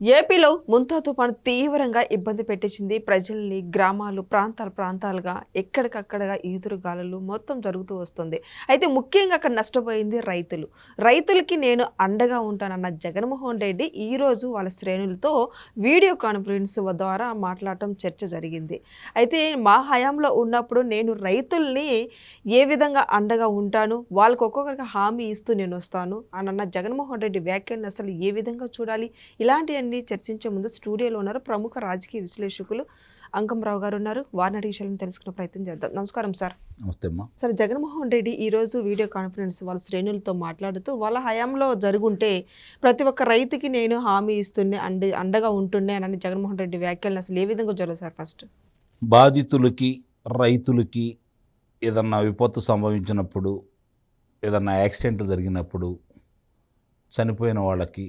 ఏపీలో ముంతా తుఫాను తీవ్రంగా ఇబ్బంది పెట్టించింది ప్రజల్ని గ్రామాలు ప్రాంతాలు ప్రాంతాలుగా ఎక్కడికక్కడగా ఈదురు గాలులు మొత్తం జరుగుతూ వస్తుంది. అయితే ముఖ్యంగా అక్కడ నష్టపోయింది రైతులు. రైతులకి నేను అండగా ఉంటానన్న జగన్మోహన్ రెడ్డి ఈరోజు వాళ్ళ శ్రేణులతో వీడియో కాన్ఫరెన్స్ ద్వారా మాట్లాడటం చర్చ జరిగింది. అయితే మా హయాంలో ఉన్నప్పుడు నేను రైతుల్ని ఏ విధంగా అండగా ఉంటాను? వాళ్ళకు ఒక్కొక్కరికి హామీ ఇస్తూ నేను వస్తాను? అన్న జగన్మోహన్ రెడ్డి వ్యాఖ్యలను అసలు ఏ విధంగా చూడాలి? ఇలాంటివన్నీ చర్చించే ముందు స్టూడియోలో ఉన్నారు ప్రముఖ రాజకీయ విశ్లేషకులు అంకంరావు గారు ఉన్నారు. వారిని అడిగి విషయాలను తెలుసుకునే ప్రయత్నం చేద్దాం. నమస్కారం సార్. నమస్తే అమ్మా. సార్ జగన్మోహన్ రెడ్డి ఈ రోజు వీడియో కాన్ఫరెన్స్ వాళ్ళ శ్రేణులతో మాట్లాడుతూ వాళ్ళ హయాంలో జరుగుంటే ప్రతి ఒక్క రైతుకి నేను హామీ ఇస్తుండే అండ అండగా ఉంటుండే అని జగన్మోహన్ రెడ్డి వ్యాఖ్యలను అసలు ఏ విధంగా చూడాలి సార్ ఫస్ట్? బాధితులకి రైతులకి ఏదన్నా విపత్తు సంభవించినప్పుడు ఏదన్నా యాక్సిడెంట్ జరిగినప్పుడు చనిపోయిన వాళ్ళకి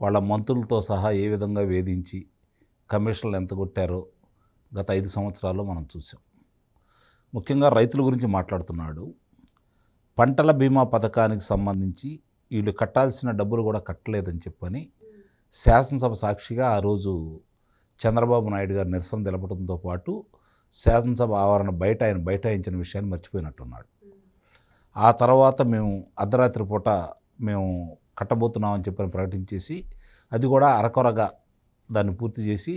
వాళ్ళ మంత్రులతో సహా ఏ విధంగా వేధించి కమిషన్లు ఎంత కొట్టారో గత ఐదు సంవత్సరాల్లో మనం చూసాం. ముఖ్యంగా రైతుల గురించి మాట్లాడుతున్నాడు. పంటల బీమా పథకానికి సంబంధించి వీళ్ళు కట్టాల్సిన డబ్బులు కూడా కట్టలేదని చెప్పని శాసనసభ సాక్షిగా ఆ రోజు చంద్రబాబు నాయుడు గారు నిరసన తెలపడంతో పాటు శాసనసభ ఆవరణ బయట ఆయన బైఠాయించిన విషయాన్ని మర్చిపోయినట్టున్నాడు. ఆ తర్వాత మేము అర్ధరాత్రి పూట మేము కట్టబోతున్నామని చెప్పని ప్రకటించేసి అది కూడా అరకొరగా దాన్ని పూర్తి చేసి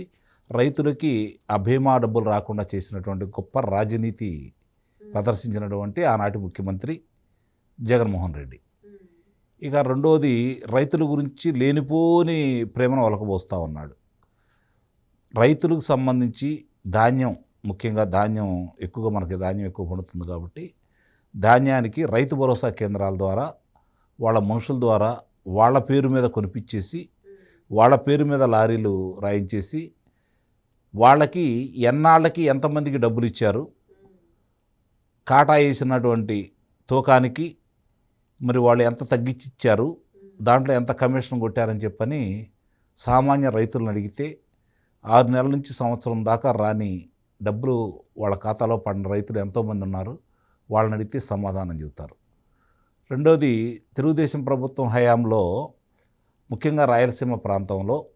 రైతులకి ఆ బీమా డబ్బులు రాకుండా చేసినటువంటి గొప్ప రాజనీతి ప్రదర్శించినటువంటి ఆనాటి ముఖ్యమంత్రి జగన్మోహన్ రెడ్డి. ఇక రెండోది రైతుల గురించి లేనిపోని ప్రేమను ఒలకబోస్తూ ఉన్నాడు. రైతులకు సంబంధించి ధాన్యం ముఖ్యంగా ధాన్యం ఎక్కువగా మనకి ధాన్యం ఎక్కువ పండుతుంది కాబట్టి ధాన్యానికి రైతు భరోసా కేంద్రాల ద్వారా వాళ్ళ మనుషుల ద్వారా వాళ్ళ పేరు మీద కొనిపించేసి వాళ్ళ పేరు మీద లారీలు రాయించేసి వాళ్ళకి ఎన్నాళ్ళకి ఎంతమందికి డబ్బులు ఇచ్చారు కాటా వేసినటువంటి తూకానికి మరి వాళ్ళు ఎంత తగ్గించి ఇచ్చారు దాంట్లో ఎంత కమిషన్ కొట్టారని చెప్పని సామాన్య రైతులను అడిగితే ఆరు నెలల నుంచి సంవత్సరం దాకా రాని డబ్బులు వాళ్ళ ఖాతాలో పడిన రైతులు ఎంతోమంది ఉన్నారు వాళ్ళని అడిగితే సమాధానం చెబుతారు. రెండోది తెలుగుదేశం ప్రభుత్వం హయాంలో ముఖ్యంగా రాయలసీమ ప్రాంతంలో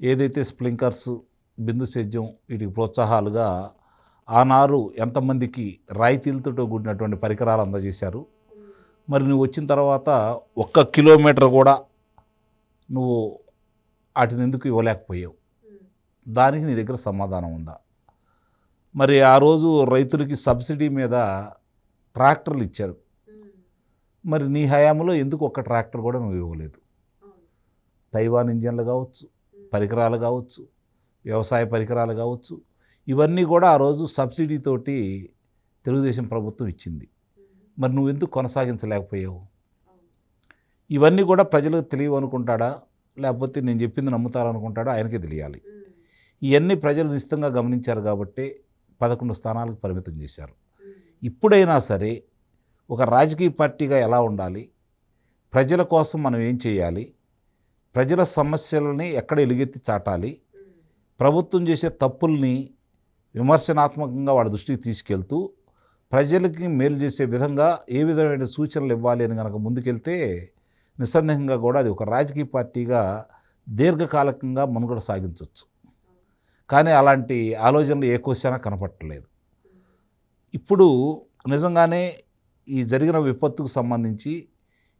ఏదైతే స్ప్లింకర్స్ బిందు సేద్యం వీటికి ప్రోత్సాహాలుగా ఆనారు ఎంతమందికి రాయితీలతో కూడినటువంటి పరికరాలు అందజేశారు. మరి నువ్వు వచ్చిన తర్వాత ఒక్క కిలోమీటర్ కూడా నువ్వు వాటిని ఎందుకు ఇవ్వలేకపోయావు? దానికి నీ దగ్గర సమాధానం ఉందా? మరి ఆ రోజు రైతులకి సబ్సిడీ మీద ట్రాక్టర్లు ఇచ్చారు. మరి నీ హయాంలో ఎందుకు ఒక్క ట్రాక్టర్ కూడా నువ్వు ఇవ్వలేదు? తైవాన్ ఇంజన్లు కావచ్చు పరికరాలు కావచ్చు వ్యవసాయ పరికరాలు కావచ్చు ఇవన్నీ కూడా ఆ రోజు సబ్సిడీతోటి తెలుగుదేశం ప్రభుత్వం ఇచ్చింది. మరి నువ్వు ఎందుకు కొనసాగించలేకపోయావు? ఇవన్నీ కూడా ప్రజలకు తెలియవు అనుకుంటాడా లేకపోతే నేను చెప్పింది నమ్ముతారనుకుంటాడా? ఆయనకే తెలియాలి. ఇవన్నీ ప్రజలు నిశ్చితంగా గమనించారు కాబట్టి పదకొండు స్థానాలకు పరిమితం చేశారు. ఇప్పుడైనా సరే ఒక రాజకీయ పార్టీగా ఎలా ఉండాలి? ప్రజల కోసం మనం ఏం చేయాలి? ప్రజల సమస్యలని ఎక్కడ ఎలుగెత్తి చాటాలి? ప్రభుత్వం చేసే తప్పుల్ని విమర్శనాత్మకంగా వాళ్ళ దృష్టికి తీసుకెళ్తూ ప్రజలకి మేలు చేసే విధంగా ఏ విధమైన సూచనలు ఇవ్వాలి అని కనుక ముందుకెళ్తే నిస్సందేహంగా కూడా అది ఒక రాజకీయ పార్టీగా దీర్ఘకాలికంగా మనుగడ సాగించవచ్చు కానీ అలాంటి ఆలోచనలు ఏ క్వశ్చన కనపట్టలేదు. ఇప్పుడు నిజంగానే ఈ జరిగిన విపత్తుకు సంబంధించి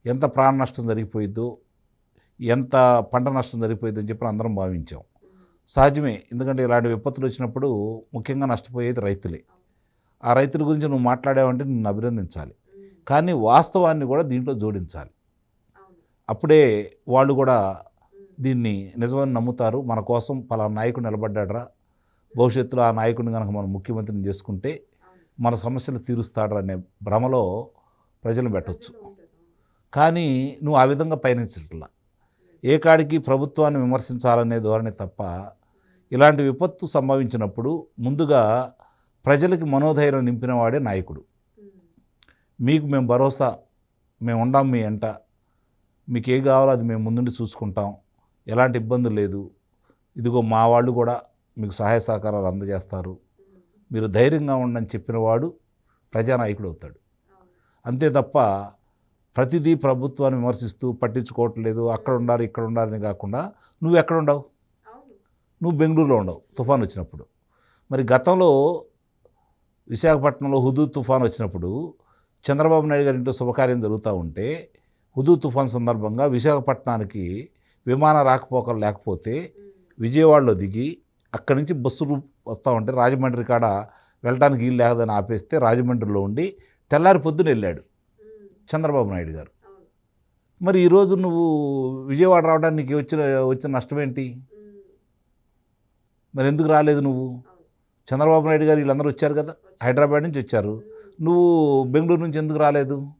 ఎంత ప్రాణ నష్టం జరిగిపోయిద్దో ఎంత పంట నష్టం జరిగిపోయిందో అని చెప్పి అందరం భావించాం. సహజమే ఎందుకంటే ఇలాంటి విపత్తులు వచ్చినప్పుడు ముఖ్యంగా నష్టపోయేది రైతులే. ఆ రైతుల గురించి నువ్వు మాట్లాడావంటే నిన్ను అభినందించాలి. కానీ వాస్తవాన్ని కూడా దీంట్లో జోడించాలి. అప్పుడే వాళ్ళు కూడా దీన్ని నిజమని నమ్ముతారు. మన కోసం పలా నాయకుడు నిలబడ్డాడరా. భవిష్యత్తులో ఆ నాయకుడిని కనుక మనం ముఖ్యమంత్రిని చేసుకుంటే మన సమస్యలు తీరుస్తాడు అనే భ్రమలో ప్రజలు పెట్టవచ్చు కానీ నువ్వు ఆ విధంగా పయనించట్లా. ఏ కాడికి ప్రభుత్వాన్ని విమర్శించాలనే ధోరణి తప్ప ఇలాంటి విపత్తు సంభవించినప్పుడు ముందుగా ప్రజలకి మనోధైర్యం నింపిన వాడే నాయకుడు. మీకు మేము భరోసా మేము ఉండాం మీ ఎంట. మీకు ఏ కావాలో అది మేము ముందుండి చూసుకుంటాం. ఎలాంటి ఇబ్బంది లేదు. ఇదిగో మా వాళ్ళు కూడా మీకు సహాయ సహకారాలు అందజేస్తారు. మీరు ధైర్యంగా ఉండని చెప్పిన వాడు ప్రజానాయకుడు అవుతాడు అంతే తప్ప ప్రతిదీ ప్రభుత్వాన్ని విమర్శిస్తూ పట్టించుకోవట్లేదు అక్కడ ఉండాలి ఇక్కడ ఉండాలని కాకుండా నువ్వు ఎక్కడ ఉండవు? నువ్వు బెంగళూరులో ఉండవు తుఫాన్ వచ్చినప్పుడు. మరి గతంలో విశాఖపట్నంలో హుదూ తుఫాన్ వచ్చినప్పుడు చంద్రబాబు నాయుడు గారి ఇంట్లో శుభకార్యం జరుగుతూ ఉంటే హుదూ తుఫాన్ సందర్భంగా విశాఖపట్నానికి విమాన రాకపోకలు లేకపోతే విజయవాడలో దిగి అక్కడి నుంచి బస్సులు వస్తూ ఉంటే రాజమండ్రి కాడ వెళ్ళడానికి వీలు లేదని ఆపేస్తే రాజమండ్రిలో ఉండి తెల్లారి పొద్దున వెళ్ళాడు చంద్రబాబు నాయుడు గారు. మరి ఈరోజు నువ్వు విజయవాడ రావడానికి వచ్చిన వచ్చిన నష్టం ఏంటి మరి ఎందుకు రాలేదు నువ్వు? చంద్రబాబు నాయుడు గారు వీళ్ళందరూ వచ్చారు కదా హైదరాబాద్ నుంచి వచ్చారు. నువ్వు బెంగళూరు నుంచి ఎందుకు రాలేదు?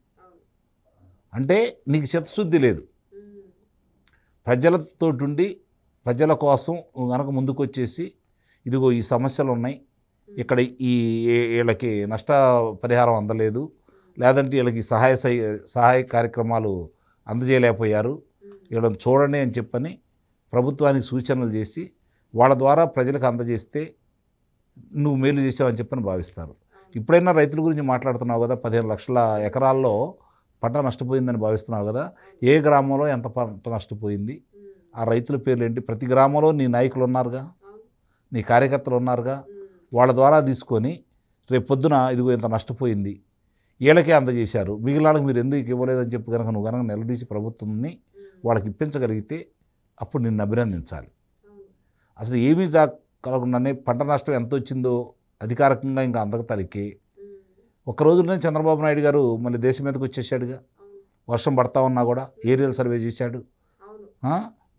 అంటే నీకు చిత్తశుద్ధి లేదు. ప్రజలతో ఉండి ప్రజల కోసం కనుక ముందుకు వచ్చేసి ఇదిగో ఈ సమస్యలు ఉన్నాయి ఇక్కడ ఈ వీళ్ళకి నష్ట పరిహారం అందలేదు లేదంటే వీళ్ళకి సహాయ సై- సహాయ కార్యక్రమాలు అందజేయలేకపోయారు వీళ్ళని చూడండి అని చెప్పని ప్రభుత్వానికి సూచనలు చేసి వాళ్ళ ద్వారా ప్రజలకు అందజేస్తే నువ్వు మేలు చేసావని చెప్పని భావిస్తారు. ఇప్పుడైనా రైతుల గురించి మాట్లాడుతున్నావు కదా పదిహేను లక్షల ఎకరాల్లో పంట నష్టపోయిందని భావిస్తున్నావు కదా ఏ గ్రామంలో ఎంత పంట నష్టపోయింది? ఆ రైతుల పేర్లు ఏంటి ప్రతి గ్రామంలో నీ నాయకులు ఉన్నారుగా నీ కార్యకర్తలు ఉన్నారుగా వాళ్ళ ద్వారా తీసుకొని రేపు పొద్దున ఇదిగో ఇంత నష్టపోయింది వీళ్ళకే అందజేశారు మిగిలిన మీరు ఎందుకు ఇవ్వలేదని చెప్పి కనుక నువ్వు కనుక నిలదీసి ప్రభుత్వాన్ని వాళ్ళకి ఇప్పించగలిగితే అప్పుడు నిన్ను అభినందించాలి. అసలు ఏమీ జా కలగకుండానే పంట నష్టం ఎంత వచ్చిందో అధికారికంగా ఇంకా అందక తలికి ఒక్క రోజులోనే చంద్రబాబు నాయుడు గారు మళ్ళీ దేశం మీదకి వచ్చేసాడుగా. వర్షం పడతా ఉన్నా కూడా ఏరియల్ సర్వే చేశాడు?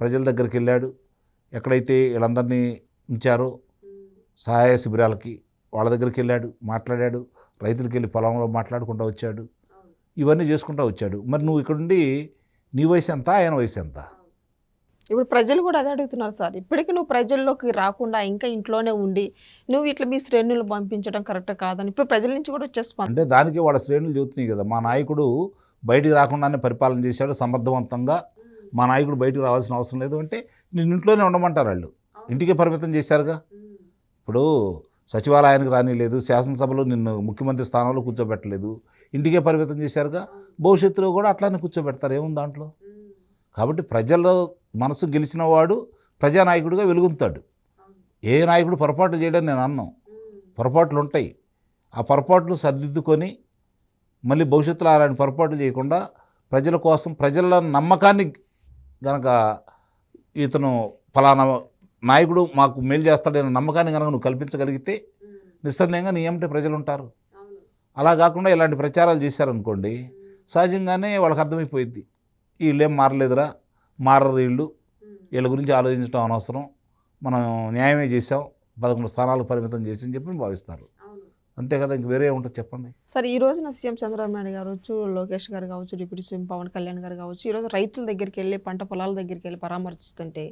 ప్రజల దగ్గరికి వెళ్ళాడు. ఎక్కడైతే వీళ్ళందరినీ ఉంచారో సహాయ శిబిరాలకి వాళ్ళ దగ్గరికి వెళ్ళాడు మాట్లాడాడు. రైతులకి వెళ్ళి పొలంలో మాట్లాడుకుంటూ వచ్చాడు. ఇవన్నీ చేసుకుంటూ వచ్చాడు. మరి నువ్వు ఇక్కడుండి నీ వయసు ఎంత ఆయన వయసు ఎంత? ఇప్పుడు ప్రజలు కూడా అదే అడుగుతున్నారు సార్. ఇప్పటికీ నువ్వు ప్రజల్లోకి రాకుండా ఇంకా ఇంట్లోనే ఉండి నువ్వు ఇట్లా మీ శ్రేణులు పంపించడం కరెక్ట్ కాదని ఇప్పుడు ప్రజల నుంచి కూడా వచ్చేస్తుంది. అంటే దానికి వాళ్ళ శ్రేణులు చెబుతున్నాయి కదా. మా నాయకుడు బయటికి రాకుండానే పరిపాలన చేశాడు సమర్థవంతంగా మా నాయకుడు బయటికి రావాల్సిన అవసరం లేదు అంటే నిన్ను ఇంట్లోనే ఉండమంటారు వాళ్ళు. ఇంటికే పరిమితం చేశారుగా? ఇప్పుడు సచివాలయానికి రానిలేదు శాసనసభలో నిన్ను ముఖ్యమంత్రి స్థానంలో కూర్చోబెట్టలేదు ఇంటికే పరిమితం చేశారుగా? భవిష్యత్తులో కూడా అట్లానే కూర్చోబెడతారు ఏముంది దాంట్లో? కాబట్టి ప్రజల మనసు గెలిచిన వాడు ప్రజానాయకుడిగా వెలుగుతాడు. ఏ నాయకుడు పొరపాటు చేయడం నేను అన్నాం. పొరపాట్లు ఉంటాయి. ఆ పొరపాట్లు సరిదిద్దుకొని మళ్ళీ భవిష్యత్తులో అలాంటి పొరపాట్లు చేయకుండా ప్రజల కోసం ప్రజల నమ్మకాన్ని గనక ఇతను ఫలానా నాయకుడు మాకు మేలు చేస్తాడనే నమ్మకాన్ని కనుక నువ్వు కల్పించగలిగితే నిస్సందేహంగా నీ ఏమిటి ప్రజలు ఉంటారు అలా కాకుండా ఇలాంటి ప్రచారాలు చేశారనుకోండి సహజంగానే వాళ్ళకి అర్థమైపోయింది వీళ్ళేం మారలేదురా మారరు వీళ్ళు. వీళ్ళ గురించి ఆలోచించడం అనవసరం. మనం న్యాయమే చేసాం పదకొండు స్థానాలకు పరిమితం చేసి అని చెప్పి భావిస్తారు. అంతే కదా ఇంక వేరే ఉంటుంది చెప్పండి. సరే ఈ రోజున సీఎం చంద్రబాబు నాయుడు గారు కావచ్చు లోకేష్ గారు కావచ్చు డిప్యూటీ సీఎం పవన్ కళ్యాణ్ గారు కావచ్చు ఈ రోజు రైతుల దగ్గరికి వెళ్ళి పంట పొలాల దగ్గరికి వెళ్ళి పరామర్శిస్తుంటే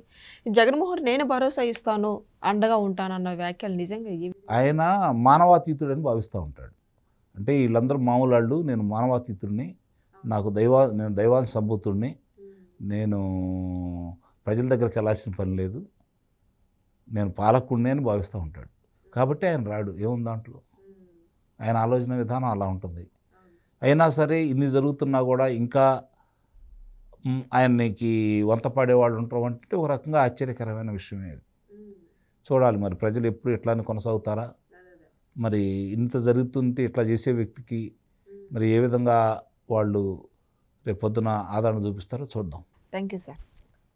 జగన్మోహన్ నేను భరోసా ఇస్తాను అండగా ఉంటానన్న వ్యాఖ్యలు నిజంగా ఆయన మానవాతీతుడని భావిస్తూ ఉంటాడు. అంటే వీళ్ళందరూ మామూలు వాళ్ళు నేను మానవాతీతుడిని నాకు దైవా నేను దైవాంశ సంభూతుడిని నేను ప్రజల దగ్గరికి వెళ్ళాల్సిన పని లేదు నేను పాలకుడిని అని భావిస్తూ ఉంటాడు. కాబట్టి ఆయన రాడు ఏముంది దాంట్లో? ఆయన ఆలోచన విధానం అలా ఉంటుంది. అయినా సరే ఇన్ని జరుగుతున్నా కూడా ఇంకా ఆయనకి వంత పడేవాళ్ళు ఉంటారు అంటే ఒక రకంగా ఆశ్చర్యకరమైన విషయమే అది. చూడాలి మరి ప్రజలు ఎప్పుడు ఇట్లానే కొనసాగుతారా? మరి ఇంత జరుగుతుంటే ఇట్లా చేసే వ్యక్తికి మరి ఏ విధంగా వాళ్ళు రేపొద్దున ఆదరణ చూపిస్తారో చూద్దాం. Thank you sir.